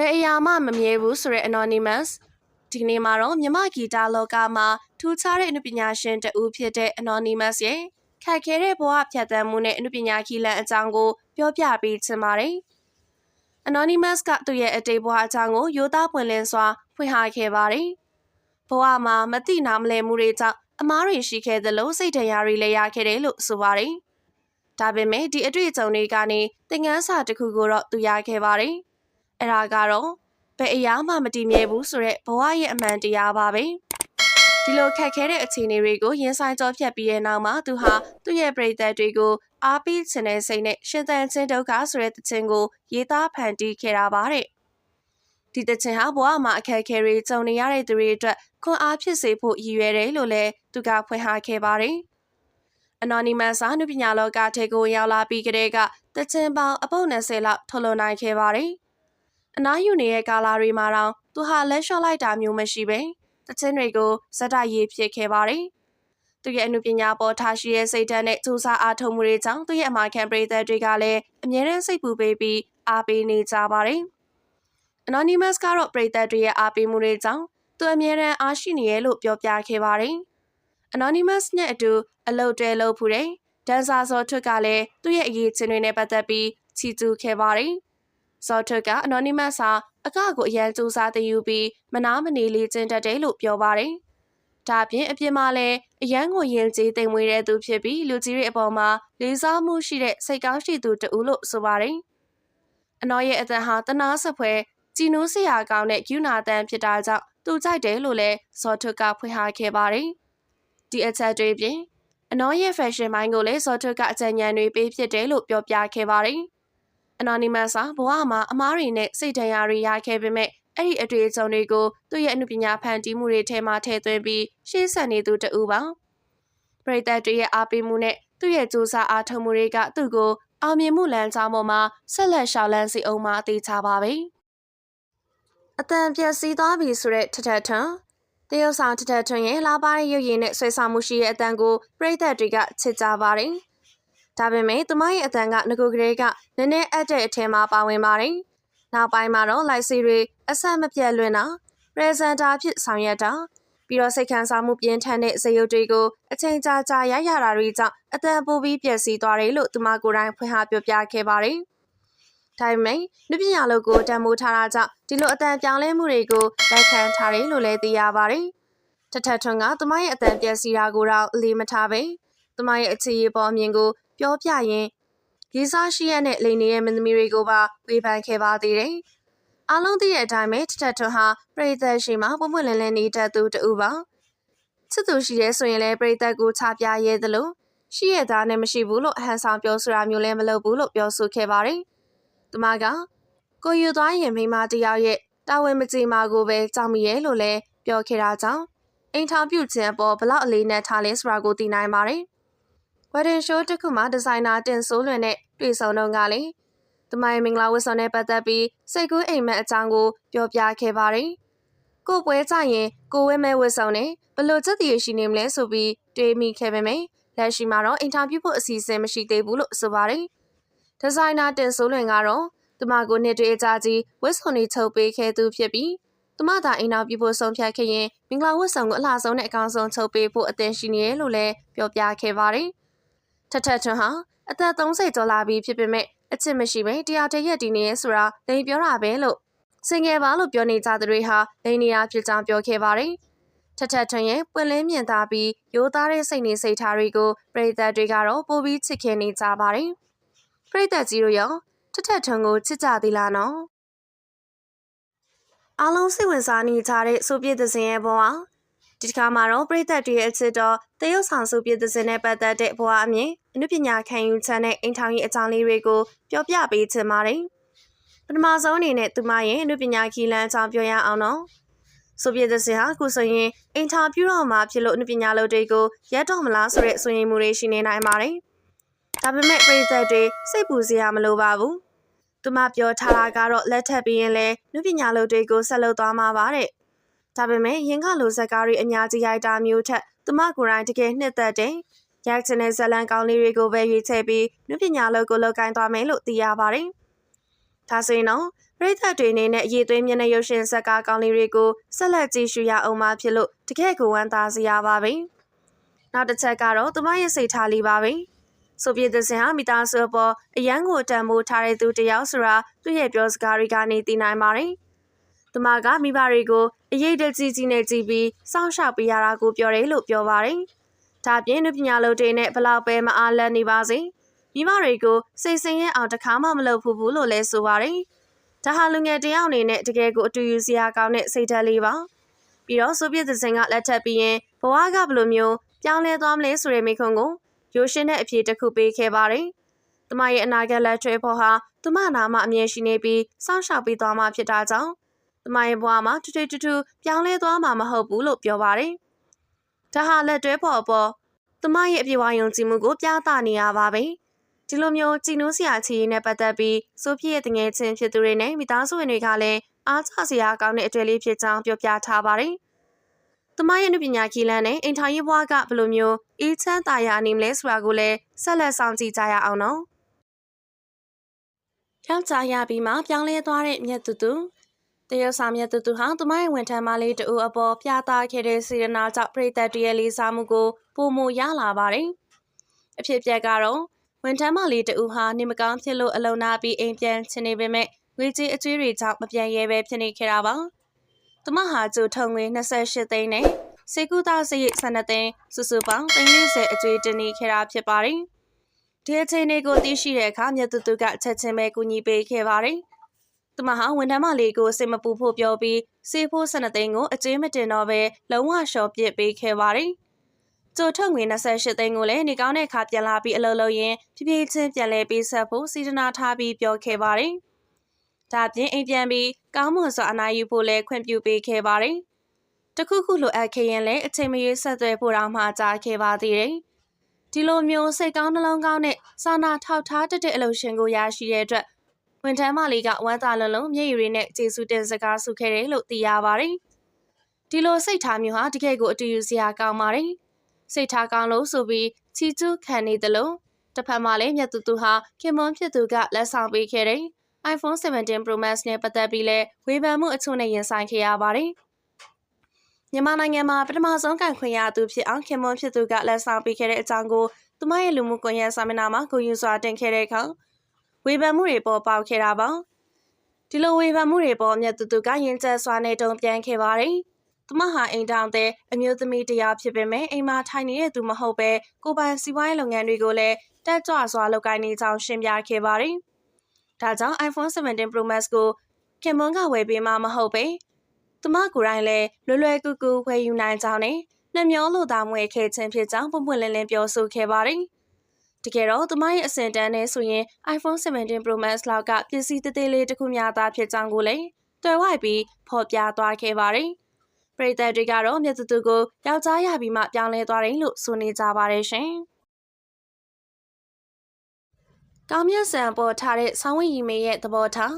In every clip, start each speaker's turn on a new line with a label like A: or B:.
A: ဘယ်အရာမှမမြဲဘူးဆိုတဲ့ anonymous ဒီနေ့မှာတော့မြမဂီတာလောကမှာထူးခြားတဲ့အနုပညာရှင်တဦးဖြစ်တဲ့ anonymous ရဲ့ခက်ခဲတဲ့ဘဝဖြတ်သန်းမှုနဲ့အနုပညာခီလန်အကြောင်းကိုပြောပြပေးချင်ပါတယ်။ anonymous ကသူ့ရဲ့အတိတ်ဘဝအကြောင်းကိုရိုသားပွင့်လင်းစွာဖွင့်ဟခဲ့ပါတယ်။ဘဝမှာမတိနာမလဲမှုတွေကြောင့်အမားတွေရှိခဲ့သလိုစိတ်ဒဏ်ရာတွေလည်းရခဲ့တယ်လို့ဆိုပါတယ်။ဒါပေမဲ့ဒီအတွေ့အကြုံတွေကနေသင်ခန်းစာတစ်ခုကိုတော့သူရခဲ့ပါတယ်။ အဲ့ဒါကတော့ဘယ်အရာမှမတည်မြဲဘူးဆိုတဲ့ဘဝရဲ့အမှန်တရားပါပဲဒီလိုခက်ခဲတဲ့အခြေအနေတွေကိုရင်ဆိုင်ကြောဖြတ်ပြီးတဲ့နောက်မှာသူဟာသူ့ရဲ့ပရိသတ်တွေကိုအားပေးခြင်းတဲ့စိတ်နဲ့ရှင်သန်ခြင်းဒုက္ခဆိုတဲ့တခြင်းကိုရေးသားဖန်တီးခဲ့တာပါတဲ့ဒီတခြင်းဟာဘဝမှာအခက်အခဲတွေကြုံနေရတဲ့သူတွေအတွက်ခွန်အားဖြစ်စေဖို့ရည်ရွယ်တယ်လို့လည်းသူကဖွင့်ဟခဲ့ပါတယ် Anonymous စာနုပညာလောကထဲကိုရောက်လာပြီးကတည်းကတခြင်းပေါင်းအပုပ်20လောက်ထုတ်လွှင့်နိုင်ခဲ့ပါတယ်။ အနားယူနေတဲ့ကာလာတွေမှာတော့သူဟာလက်လျှော့လိုက်တာမျိုးမရှိပဲတချင်းတွေကိုဇက်တိုက်ရေးဖြစ်ခဲ့ပါတယ်။သူရဲ့အမှုပညာပေါ်ထားရှိတဲ့စိတ်ဓာတ်နဲ့စူးစမ်းအားထုတ်မှုတွေကြောင့်သူရဲ့အမာခံပရိသတ်တွေကလည်းအမြဲတမ်းစိတ်ပူပေးပြီးအားပေးနေကြပါတယ်။ Anonymous ကတော့ပရိသတ်တွေရဲ့အားပေးမှုတွေကြောင့်သူအမြဲတမ်းအားရှိနေရလို့ပြောပြခဲ့ပါတယ်။ Anonymous နဲ့အတူအလုပ်တဲလုပ်ဖူးတဲ့ဒန်ဆာစောထွတ်ကလည်းသူ့ရဲ့အရေးချင်းတွေနဲ့ပတ်သက်ပြီးချီးကျူးခဲ့ပါတယ်။ ဇော်ထွတ်က anonymous ဟာအကကိုအရန်စူးစားသိယူပြီးမနာမနေလေးကျင်းတတ်တယ်လို့ပြောပါတယ်။ဒါအပြင်အပြင်မှာလည်းအရန်ကိုရင်ကျေးသိမ်မွေးတဲ့သူဖြစ်ပြီးလူကြီးတွေအပေါ်မှာလေးစားမှုရှိတဲ့စိတ်ကောင်းရှိသူတူလို့ဆိုပါတယ်။အနော်ရဲ့အသက်ဟာတနာစပွဲကြည်နူးစရာကောင်းတဲ့ယူနာတန်ဖြစ်တာကြောင့်သူကြိုက်တယ်လို့လည်းဇော်ထွတ်ကဖွင့်ဟခဲ့ပါတယ်။ဒီအချက်တွေပြင်အနော်ရဲ့ fashion ဘိုင်းကိုလည်းဇော်ထွတ်ကအကြံဉာဏ်တွေပေးဖြစ်တယ်လို့ပြောပြခဲ့ပါတယ်။ Anonymous ဟာဘဝမှာအမားတွေနဲ့စိတ်ဒဏ်ရာတွေရခဲ့ပေမဲ့အဲ့ဒီအတွေ့အကြုံတွေကိုသူ့ရဲ့အမှုပညာဖန်တီးမှုတွေထဲမှာထည့်သွင်းပြီးရှေ့ဆက်နေသူတူပါပရိသတ်တွေရဲ့အားပေးမှုနဲ့သူ့ရဲ့စူးစမ်းအားထုတ်မှုတွေကသူ့ကိုအောင်မြင်မှုလမ်းကြောင်းပေါ်မှာဆက်လက်ရှောက်လန်းစီအောင်မှာအသေးချပါပဲအတန်ပြက်စီးသွားပြီဆိုတဲ့ထထထွန်းတရုတ်ဆောင်ထထထွန်းရဲ့လာပါတဲ့ရုပ်ရည်နဲ့ဆွဲဆောင်မှုရှိတဲ့အတန်ကိုပရိသတ်တွေကချစ်ကြပါတယ် ဒါပေမဲ့သူမရဲ့အတန်ကငကိုကလေးကနည်းနည်းအပ်တဲ့အထဲမှာပါဝင်ပါတယ်။နောက်ပိုင်းမှာတော့လိုက်စီတွေအဆက်မပြတ်လွင်တာပရက်ဇန်တာဖြစ်ဆောင်ရွက်တာပြီးတော့စိတ်ခံစားမှုပြင်းထန်တဲ့ဇယုတ်တွေကိုအချိန်ကြာကြာရရတာတွေကြောင့်အတန်ပိုပြီးပျက်စီးသွားတယ်လို့သူမကိုယ်တိုင်ဖွင့်ဟပြောပြခဲ့ပါတယ်။ဒါပေမဲ့လူပညာလုပ်ကိုတံမိုးထားတာကြောင့်ဒီလိုအတန်ပြောင်းလဲမှုတွေကိုလက်ခံထားတယ်လို့လည်းသိရပါတယ်။ထထထွန်းကသူမရဲ့အတန်ပျက်စီးတာကိုတော့အလေးမထားပဲသူမရဲ့အခြေအပေါ်အမြင်ကို ပြောပြရင်ရေးစားရှိရတဲ့လိန်နေရဲ့မင်းသမီးတွေကိုပါဝေဖန်ခဲ့ပါသေးတယ်။အားလုံးသိတဲ့အတိုင်းပဲထထထွန်းဟာပရိသတ်ရှိမှပွပွလင်းလင်းနေတတ်သူတူပါ။ချစ်သူရှိရဲဆိုရင်လည်းပရိသတ်ကိုချပြရဲသလိုရှိရသားနဲ့မရှိဘူးလို့အဟန်ဆောင်ပြောဆိုတာမျိုးလည်းမလုပ်ဘူးလို့ပြောဆိုခဲ့ပါတယ်။သူမကကိုယူသွားရင်မိမတယောက်ရဲ့တာဝန်မကြေမာကိုပဲကြောက်မိရဲ့လို့လည်းပြောခဲ့တာကြောင့်အိမ်ထောင်ပြုတ်ခြင်းအပေါ်ဘလောက်အလေးနက်ထားလဲဆိုတာကိုသိနိုင်ပါတယ်။ wedding show တစ်ခုမှာဒီဇိုင်နာတင်ဆိုးလွင်တဲ့တွေ့ဆုံတော့ကလေသူမရဲ့မင်္ဂလာဝတ်ဆောင်နဲ့ပတ်သက်ပြီးစိတ်ကူးအိမ်မက်အကြောင်းကိုပြောပြခဲ့ပါတယ်။ကိုပွဲကြရင်ကိုဝဲမဲဝတ်ဆောင်နဲ့ဘလို့ချက်တည်ရှိနေမလဲဆိုပြီးတွေးမိခဲ့ပေမယ့်လက်ရှိမှာတော့အင်တာဗျူးဖို့အစီအစဉ်မရှိသေးဘူးလို့ဆိုပါတယ်။ဒီဇိုင်နာတင်ဆိုးလွင်ကတော့သူမကိုနှစ်တွေအကြာကြီးဝတ်ဆောင်နေချုပ်ပေးခဲ့သူဖြစ်ပြီးသူမသာအိမ်တော်ပြဖို့ဆုံးဖြတ်ခဲ့ရင်မင်္ဂလာဝတ်ဆောင်ကိုအလှဆုံးနဲ့အကောင်းဆုံးချုပ်ပေးဖို့အသင်ရှိနေရလို့လည်းပြောပြခဲ့ပါတယ်။ ထထထွန်းဟာအသက်30ကျော်လာပြီဖြစ်ပေမဲ့အချစ်မရှိပဲတရားတရက်တည်နေရဆိုတာလိန်ပြောတာပဲလို့စင်ငယ်ပါလို့ပြောနေကြသူတွေဟာလိန်နေရဖြစ်ကြောင်းပြောခဲ့ပါတယ်ထထထွန်းရဲ့ပွင့်လင်းမြင်သာပြီးရိုးသားတဲ့စိတ်နေစိတ်ထားတွေကိုပရိသတ်တွေကတော့ပိုပြီးချစ်ခင်နေကြပါတယ်ပရိသတ်ကြီးတို့ရောထထထွန်းကိုချစ်ကြသေးလားနော်အားလုံးစိတ်ဝင်စားနေကြတဲ့ဆိုပြည့်တဲ့စင်ရဲ့ဘဝ ဒီတစ်ခါမှာတော့ပြည်သက်တွေရဲ့အချစ်တော်တရုတ်ဆောင်စုပြည်သစင်နဲ့ပတ်သက်တဲ့ဘဝအမြင်အနုပညာခံယူချက်နဲ့အိမ်ထောင်ရေးအကြောင်းလေးတွေကိုပြောပြပေးချင်ပါတယ်။ပထမဆုံးအနေနဲ့သူမရဲ့အနုပညာခီလန်းအကြောင်းပြောရအောင်နော်။ဆိုဗီယက်သစ်ဟာအခုဆိုရင်အင်တာဗျူးတော့မှာဖြစ်လို့အနုပညာလုပ်တွေကိုရက်တော့မလားဆိုတဲ့ဆွေးနွေးမှုတွေရှိနေနိုင်ပါတယ်။ဒါပေမဲ့ပြည်သက်တွေစိတ်ပူစရာမလိုပါဘူး။သူမပြောထားတာကတော့လက်ထပ်ပြီးရင်လည်းနုပညာလုပ်တွေကိုဆက်လုပ်သွားမှာပါတဲ့ ဒါပေမဲ့ရင်ကလိုဇက်ကားတွေအများကြီးရိုက်တာမျိုးထက်သူမကိုယ်တိုင်တကယ်နှစ်သက်တယ်။ရိုက်ချင်တဲ့ဇလန်ကောင်းလေးတွေကိုပဲရွေးချယ်ပြီးနုပညာလောက်ကိုလောက်ကိုင်းသွားမယ်လို့သိရပါတယ်။ဒါဆိုရင်တော့ပရိသတ်တွေအနေနဲ့အရေးသွေးမျက်နှာရုပ်ရှင်ဇာတ်ကားကောင်းလေးတွေကိုဆက်လက်ကြည့်ရှုရအောင်မှာဖြစ်လို့တကယ့်ကိုဝမ်းသာစရာပါပဲ။နောက်တစ်ချက်ကတော့သူမရဲ့စိတ်ထားလေးပါပဲ။ဆိုဗီယက်သစင်ဟာမိသားစုအပေါ်အရန်ကိုတန်ဖိုးထားတဲ့သူတယောက်ဆိုတာသူ့ရဲ့ပြောစကားတွေကနေသိနိုင်ပါတယ်။သူမကမိဘတွေကို အရေးတကြီးကြီးနဲ့ကြည့်ပြီးစောင့်ရှောက်ပေးရတာကိုပြောတယ်လို့ပြောပါတယ်။ဒါပြင်လူပညာလုပ်တွေနဲ့ဘလောက်ပဲမအားလပ်နေပါစေ။မိမတွေကိုစိတ်ဆင်းရဲအောင်တစ်ခါမှမလုပ်ဘူးလို့လဲဆိုပါတယ်။ဒါဟာလူငယ်တယောက်အနေနဲ့တကယ်ကိုအတူယူစရာကောင်းတဲ့စိတ်ဓာတ်လေးပါပြီးတော့ဆိုဗီယက်သင်ကလက်ထပ်ပြီးရင်ဘဝကဘယ်လိုမျိုးပြောင်းလဲသွားမလဲဆိုတဲ့မိခွန်းကိုရိုးရှင်းတဲ့အဖြေတစ်ခုပေးခဲ့ပါတယ်။တမရဲ့အနာဂတ်လက်ထွေးဖို့ဟာတမနာမှာအမြင်ရှိနေပြီးစောင့်ရှောက်ပေးသွားမှာဖြစ်တာကြောင့် တမရဲ့ဘဝမှာတူတူတူတူပြောင်းလဲသွားမှာမဟုတ်ဘူးလို့ပြောပါတယ်။ဒါဟာလက်တွဲဖို့အပေါ်တမရဲ့အပြေဝယုံကြည်မှုကိုပြသနေရပါပဲ။ဒီလိုမျိုးကြည်နိုးစရာချီရေးနဲ့ပတ်သက်ပြီးဆိုဖီရဲ့တငယ်ချင်းဖြစ်သူတွေနဲ့မိသားစုဝင်တွေကလည်းအားချစရာကောင်းတဲ့အတွေ့အလေးဖြစ်ကြောင်းပြောပြထားပါတယ်။တမရဲ့နုပညာခီလန်းနဲ့အိမ်ထောင်ရေးဘွားကဘယ်လိုမျိုးအေးချမ်းသာယာနေမလဲဆိုတာကိုလည်းဆက်လက်ဆောင်ကြည့်ကြရအောင်နော်။ကြောက်ကြရပြီးမှပြောင်းလဲသွားတဲ့မြတ်တူတူ တရုတ်ဆောင်မြတ်တူတူဟာသူမရဲ့ဝန်ထမ်းမလေးတူအပေါ်ပြသခဲ့တဲ့စေရနာကြောင့်ပြည်သက်တရဲ့လေးစားမှုကိုပုံမရလာပါတယ်။အဖြစ်ပြက်ကတော့ဝန်ထမ်းမလေးတဦးဟာနေမကောင်းဖြစ်လို့အလုံနာပြီးအိမ်ပြန်ချင်နေပေမဲ့ငွေကြေးအကျွေးတွေကြောင့်မပြန်ရဲပဲဖြစ်နေခဲ့တာပါ။သူမဟာကျိုထုံငွေ28သိန်းနဲ့စေကူသားစရိတ်12သိန်းစုစုပေါင်း30အကျွေးတင်နေခဲ့တာဖြစ်ပါတယ်။ဒီအချိန်လေးကိုသိရှိတဲ့အခါမြတ်သူသူကချက်ချင်းပဲကူညီပေးခဲ့ပါတယ်။ သူမဟာဝန်ထမ်းမလေးကိုစိတ်မပူဖို့ပြောပြီးစေဖို့12သိန်းကိုအကျွေးမတင်တော့ပဲလုံးဝလျှော့ပစ်ပေးခဲ့ပါတယ်။ကျိုထုတ်ငွေ28သိန်းကိုလည်းနေကောင်းတဲ့အခါပြန်လာပြီးအလုပ်လုပ်ရင်ဖြည်းဖြည်းချင်းပြန်လဲပေးဆက်ဖို့စီဒနာထားပြီးပြောခဲ့ပါတယ်။ဒါပြင်အိမ်ပြန်ပြီးကောင်းမွန်စွာအနာယူဖို့လည်းခွင့်ပြုပေးခဲ့ပါတယ်။တခုခုလိုအပ်ခဲ့ရင်လည်းအချိန်မရွေးဆက်သွယ်ဖို့တောင်မှကြားခဲ့ပါသေးတယ်။ဒီလိုမျိုးစိတ်ကောင်းနှလုံးကောင်းနဲ့စာနာထောက်ထားတတဲ့အလုပ်ရှင်ကိုရရှိတဲ့အတွက် ဝန်ထမ်းမလေးကဝမ်းသာလုံးလုံးမျက်ရည်တွေနဲ့ကျေးဇူးတင်စကားဆုခဲ့တယ်လို့သိရပါတယ်။ဒီလိုစိတ်ထားမျိုးဟာတကယ်ကိုအတူယူစရာကောင်းပါတယ်။စိတ်ထားကောင်းလို့ဆိုပြီးချီကျူးခံနေသလိုတစ်ဖက်မှာလည်းမြတ်သူသူဟာခင်မွန်ဖြစ်သူကလက်ဆောင်ပေးခဲ့တဲ့ iPhone 17 Pro Max နဲ့ပတ်သက်ပြီးလဲဝေဖန်မှုအချို့နဲ့ရင်ဆိုင်ခဲ့ရပါတယ်။မြန်မာနိုင်ငံမှာပထမဆုံးကန်ခွင့်ရသူဖြစ်အောင်ခင်မွန်ဖြစ်သူကလက်ဆောင်ပေးခဲ့တဲ့အကြောင်းကိုသူမရဲ့လူမှုကွန်ရက်စာမျက်နှာမှာကိုယူစွာတင်ခဲ့တဲ့အခါ ဝေဖန်မှုတွေပေါ်ပေါက်ခဲ့တာပါ။ဒီလိုဝေဖန်မှုတွေပေါ်မြတ်သူသူကရင်ကျက်စွာနဲ့တုံ့ပြန်ခဲ့ပါတယ်။သူမဟာအိမ်တောင်တဲ့အမျိုးသမီးတရားဖြစ်ပေမဲ့အိမ်မှာထိုင်နေတဲ့သူမဟုတ်ပဲကိုပိုင်စီးပွားရေးလုပ်ငန်းတွေကိုလည်းတက်ကြွစွာလုပ်ကိုင်နေကြောင်းရှင်းပြခဲ့ပါတယ်။ဒါကြောင့် iPhone 17 Pro Max ကိုခင်မွန်ကဝယ်ပေးမှမဟုတ်ပဲသူမကိုယ်တိုင်လည်းလွယ်လွယ်ကူကူဝယ်ယူနိုင်ကြောင်းနဲ့နှမျောလို့သာမွေခဲ့ခြင်းဖြစ်ကြောင်းပွင့်ပွင့်လင်းလင်းပြောဆိုခဲ့ပါတယ်။ တကယ်တော့သူမရဲ့အစင်တန်းနဲ့ဆိုရင် iPhone 17 Pro Max လောက်ကပစ္စည်းသေးသေးလေးတစ်ခုများသာဖြစ်ကြောင်းကိုလည်းတွေ့ဝိုက်ပြီးဖော်ပြသွားခဲ့ပါတယ်။ပရိသတ်တွေကတော့မြတ်သူသူကိုယောက်ျားရပြီးမှပြောင်းလဲသွားတယ်လို့ဆိုနေကြပါတယ်ရှင်။ကောင်းမြတ်ဆန်ပေါ်ထားတဲ့ဆောင်းဝင်းရီမေရဲ့သဘောထား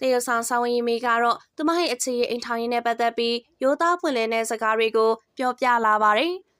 A: တရဆောင်ဆောင်းဝင်းရီမေကတော့သူမရဲ့အခြေရအိမ်ထောင်ရင်းနဲ့ပတ်သက်ပြီးရိုးသားဖွင့်လင်းတဲ့စကားတွေကိုပြောပြလာပါတယ်။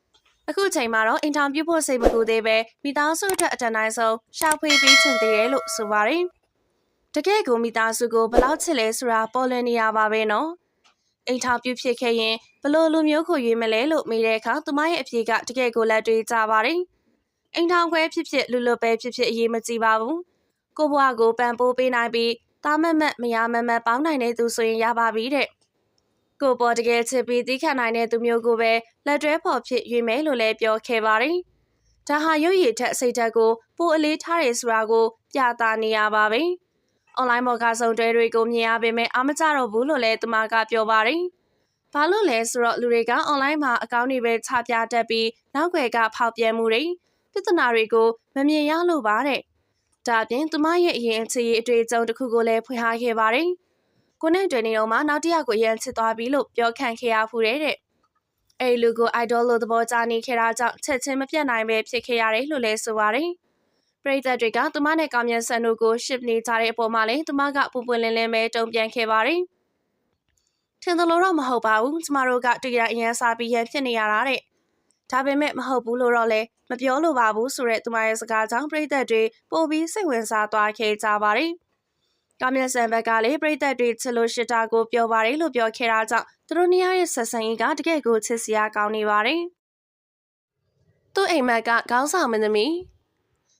A: အခုချိန်မှာတော့အင်တာဗျူးဖို့စိတ်မကူသေးပဲမိသားစုအတွက်အတန်တိုင်းဆုံးရှာဖွေပေးချင်သေးတယ်လို့ဆိုပါတယ်။တကယ်ကိုမိသားစုကိုဘလောက်ချစ်လဲဆိုတာပေါ်လွင်နေရပါပဲနော်။အိမ်ထောင်ပြုဖြစ်ခဲ့ရင်ဘလို့လူမျိုးကိုရွေးမလဲလို့မေးတဲ့အခါသူမရဲ့အဖြေကတကယ်ကိုလက်တွေ့ကြပါတယ်။အိမ်ထောင်ခွဲဖြစ်ဖြစ်လူလူပဲဖြစ်ဖြစ်အရေးမကြီးပါဘူး။ကိုဘွားကိုပန်ပိုးပေးနိုင်ပြီးတာမတ်မတ်မရမမတ်ပေါင်းနိုင်တဲ့သူဆိုရင်ရပါပြီတဲ့။ ကိုပေါ်တကယ်ချစ်ပြီးသိခံနိုင်တဲ့သူမျိုးကိုပဲလက်တွဲဖော်ဖြစ်ရွေးမယ်လို့လည်းပြောခဲ့ပါတယ်။ဒါဟာရုပ်ရည်ထက်စိတ်ဓာတ်ကိုပိုအလေးထားတယ်ဆိုတာကိုပြသနေရပါပဲ။။ online ပေါ်ကစုံတွဲတွေကိုမြင်ရပေမဲ့အားမကျတော့ဘူးလို့လည်းသူမကပြောပါတယ်။ဘာလို့လဲဆိုတော့လူတွေက online မှာအကောင့်တွေပဲချပြတတ်ပြီးနောက်ွယ်ကဖောက်ပြန်မှုတွေပြဿနာတွေကိုမမြင်ရလို့ပါတဲ့။ဒါပြင်သူမရဲ့အရင်အခြေအတွေ့အကြုံတစ်ခုကိုလည်းဖွင့်ထားခဲ့ပါတယ်။ ကိုနဲ့တွင်နေတော့မှနောက်တစ်ယောက်ကိုရန်ချစ်သွားပြီလို့ပြောခံခဲ့ရဖူးတဲ့တဲ့။အဲ့လူကို idol လို့သဘောကျနေခဲ့တာကြောင့်ချက်ချင်းမပြတ်နိုင်ပဲဖြစ်ခဲ့ရတယ်လို့လည်းဆိုပါတယ်။ပရိသတ်တွေကသူမနဲ့ကောင်းမြတ်ဆန်တို့ကိုရှစ်နေကြတဲ့အပေါ်မှာလည်းသူမကပူပွင့်လင်းလင်းပဲတုံ့ပြန်ခဲ့ပါတယ်။ထင်သလိုတော့မဟုတ်ပါဘူး။ကျမတို့ကတွေ့ရအရန်စားပြီးရန်ဖြစ်နေရတာတဲ့။ဒါပေမဲ့မဟုတ်ဘူးလို့တော့လည်းမပြောလိုပါဘူးဆိုတဲ့သူမရဲ့စကားကြောင့်ပရိသတ်တွေပိုပြီးစိတ်ဝင်စားသွားခဲ့ကြပါတယ် ကာမျက်စံဘက်ကလည်းပြည်သက်တွေချစ်လို့ရှိတာကိုပြောပါတယ်လို့ပြောခဲ့တာကြောင့်သူတို့နှစ်ယောက်ရဲ့ဆက်ဆံရေးကတကယ်ကိုချစ်စရာကောင်းနေပါတယ်။သူ့အိမ်မက်ကခေါင်းဆောင်မင်းသမီး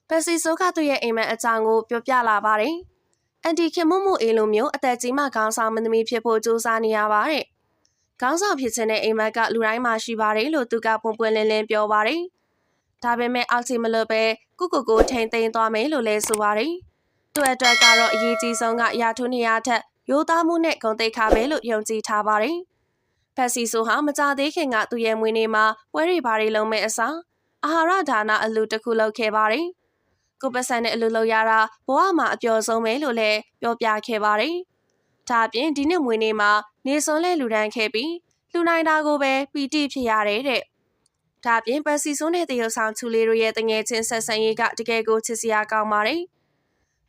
A: ပက်စီဆိုးကသူ့ရဲ့အိမ်မက်အကြောင်းကိုပြောပြလာပါတယ်။အန်တီခင်မုံမိုအေလိုမျိုးအသက်ကြီးမှခေါင်းဆောင်မင်းသမီးဖြစ်ဖို့ကြိုးစားနေရပါတယ်။ခေါင်းဆောင်ဖြစ်ခြင်းတဲ့အိမ်မက်ကလူတိုင်းမှာရှိပါတယ်လို့သူကပွန်ပွင့်လင်းလင်းပြောပါတယ်။ဒါပေမဲ့အောက်စီမလို့ပဲကုကုကိုထိန်သိမ်းသွားမယ်လို့လဲဆိုပါတယ်။ သူ့အတွက်ကတော့အရေးကြီးဆုံးကရာထူးနေရာထက်ရိုးသားမှုနဲ့ဂုဏ်သိက္ခာပဲလို့ယုံကြည်ထားပါတယ်။ဖက်စီဆိုဟာမကြသေးခင်ကသူ့ရဲ့မွေးနေ့မှာပွဲရီဘာတွေလုံးမဲ့အစားအာဟာရဒါနအလူတစ်ခုလုပ်ခဲ့ပါတယ်။ကိုပစံနဲ့အလူလုပ်ရတာဘဝမှာအပျော်ဆုံးပဲလို့လည်းပြောပြခဲ့ပါတယ်။ဒါအပြင်ဒီနှစ်မွေးနေ့မှာနေစွန်လဲလူဒန်းခဲ့ပြီးလူနိုင်တာကိုပဲပီတိဖြစ်ရတယ်တဲ့။ဒါအပြင်ပက်စီဆိုးနဲ့တရုတ်ဆောင်ချူလေးတို့ရဲ့တငယ်ချင်းဆက်ဆံရေးကတကယ်ကိုချစ်စရာကောင်းပါတယ်။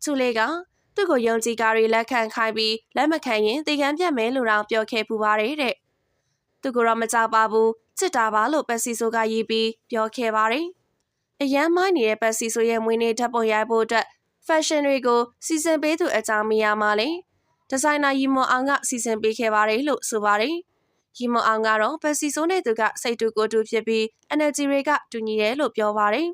A: ချူလေးကသူ့ကိုယုံကြည်ကားတွေလက်ခံခိုင်းပြီးလက်မခံရင်တေကန်းပြတ်မယ်လို့တော့ပြောခဲ့ပူပါတယ်တဲ့။သူကတော့မကြပါဘူးချစ်တာပါလို့ပက်စီဆိုကရေးပြီးပြောခဲ့ပါတယ်။အရန်မိုင်းနေတဲ့ပက်စီဆိုရဲ့မွေးနေ့ဓာတ်ပုံရိုက်ဖို့အတွက် fashion တွေကိုစီစဉ်ပေးသူအကြောင်းမရမှာလေ။ဒီဇိုင်နာရီမွန်အောင်ကစီစဉ်ပေးခဲ့ပါတယ်လို့ဆိုပါတယ်။ရီမွန်အောင်ကတော့ပက်စီဆိုနဲ့သူကစိတ်တူကိုယ်တူဖြစ်ပြီး energy တွေကတူညီတယ်လို့ပြောပါတယ်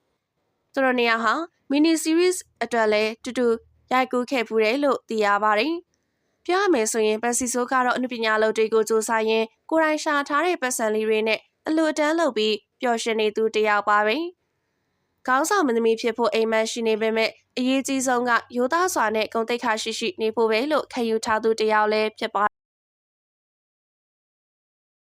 A: ။သူတို့နေရာဟာ mini series အတွက်လည်းတူတူရိုက်ကူးခဲ့ပူးတယ်လို့သိရပါတယ်။ပြောရမယ်ဆိုရင်ပက်စီဆိုကတော့အနုပညာလုပ်တွေကိုစူးစမ်းရင်ကိုယ်တိုင်ရှာထားတဲ့ပတ်စံလေးတွေနဲ့အလိုအတန်းလုပ်ပြီးပျော်ရွှင်နေသူတယောက်ပါပဲ။ခေါင်းဆောင်မင်းသမီးဖြစ်ဖို့အိမ်မက်ရှိနေပေမဲ့အရေးကြီးဆုံးကရိုးသားစွာနဲ့ဂုဏ်သိက္ခာရှိရှိနေဖို့ပဲလို့ခံယူထားသူတယောက်လည်းဖြစ်ပါ